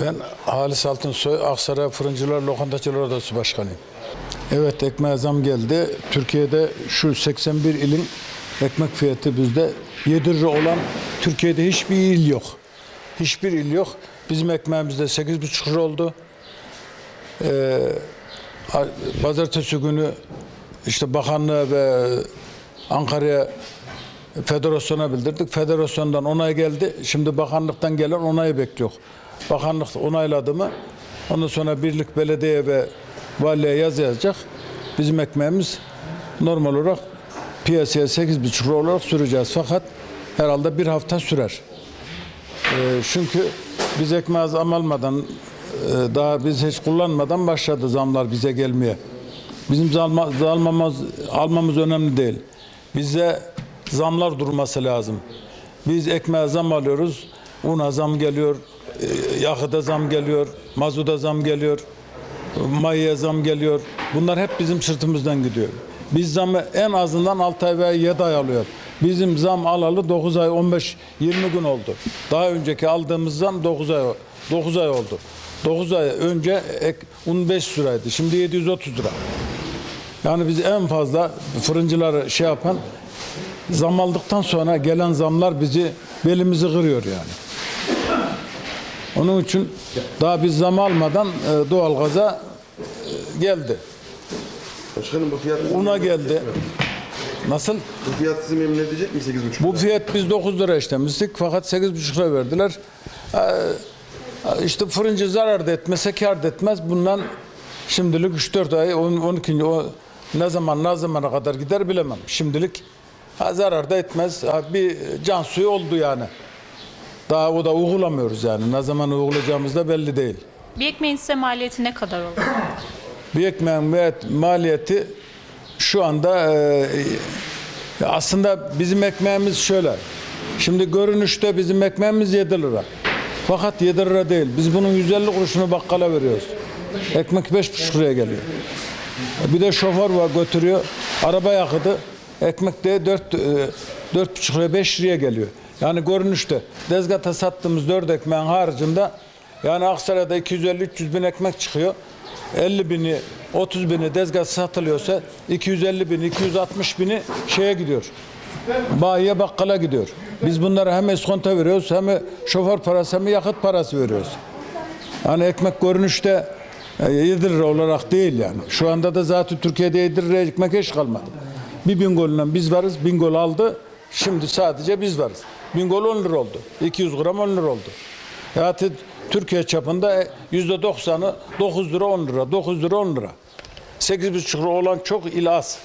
Ben Halis Altınsoy, Aksaray Fırıncılar Lokantacılar Odası Başkanıyım. Evet ekmeğe zam geldi. Türkiye'de şu 81 ilin ekmek fiyatı bizde 7 lira olan Türkiye'de hiçbir il yok. Hiçbir il yok. Bizim ekmeğimizde 8,5 lira oldu. Ee, pazartesi günü işte bakanlığa ve Ankara'ya federasyona bildirdik. Federasyondan onay geldi. Şimdi bakanlıktan gelen onayı bekliyor. Bakanlık onayladı mı ondan sonra birlik belediye ve valiye yazı yazacak. Bizim ekmeğimiz normal olarak piyasaya 8,5 lira olarak süreceğiz. Fakat herhalde bir hafta sürer. Ee, çünkü biz ekmeği zam almadan e, daha biz hiç kullanmadan başladı zamlar bize gelmeye. Bizim zalma, zalmamız, almamız önemli değil. Bize zamlar durması lazım. Biz ekmeğe zam alıyoruz. Una zam geliyor, e, yakıta zam geliyor, mazuda zam geliyor, mayaya zam geliyor. Bunlar hep bizim sırtımızdan gidiyor. Biz zamı en azından 6 ay veya 7 ay alıyor. Bizim zam alalı 9 ay, 15, 20 gün oldu. Daha önceki aldığımız zam 9 ay, 9 ay oldu. 9 ay önce ek, un 5 liraydı. Şimdi 730 lira. Yani biz en fazla fırıncıları şey yapan zam aldıktan sonra gelen zamlar bizi belimizi kırıyor yani. Onun için daha biz zam almadan e, doğalgaza e, geldi. Başkanım bu fiyat Una geldi. Nasıl? Bu fiyat sizi memnun edecek mi 8,5 Bu fiyat biz 9 lira işlemiştik fakat 8,5 lira verdiler. Ee, işte fırıncı zarar da etmese kar da etmez. Bundan şimdilik 3-4 ay 10, 12. o ne zaman ne zamana kadar gider bilemem. Şimdilik ha, zarar da etmez. Ha, bir can suyu oldu yani. Daha o da uygulamıyoruz yani. Ne zaman uygulayacağımız da belli değil. Bir ekmeğin size maliyeti ne kadar olur? Bir ekmeğin maliyet- maliyeti şu anda e, aslında bizim ekmeğimiz şöyle. Şimdi görünüşte bizim ekmeğimiz 7 lira. Fakat 7 lira değil. Biz bunun 150 kuruşunu bakkala veriyoruz. Ekmek 5,5 liraya geliyor. Bir de şoför var götürüyor. Araba yakıtı. Ekmek de 4 4,5 liraya 5 liraya geliyor. Yani görünüşte Dezgat'a sattığımız 4 ekmeğin haricinde yani Aksaray'da 250-300 bin ekmek çıkıyor. 50 bini 30 bini Dezgat satılıyorsa 250 bin 260 bini şeye gidiyor. Bayiye bakkala gidiyor. Biz bunlara hem eskonto veriyoruz hem şoför parası hem yakıt parası veriyoruz. Yani ekmek görünüşte e, 7 lira olarak değil yani. Şu anda da zaten Türkiye'de 7 liraya ekmek hiç kalmadı. Bir Bingol'la biz varız. Bingol aldı. Şimdi sadece biz varız. Bingol 10 lira oldu. 200 gram 10 lira oldu. Zaten Türkiye çapında yüzde 90'ı 9 lira 10 lira. 9 lira 10 lira. 8,5 lira olan çok il az.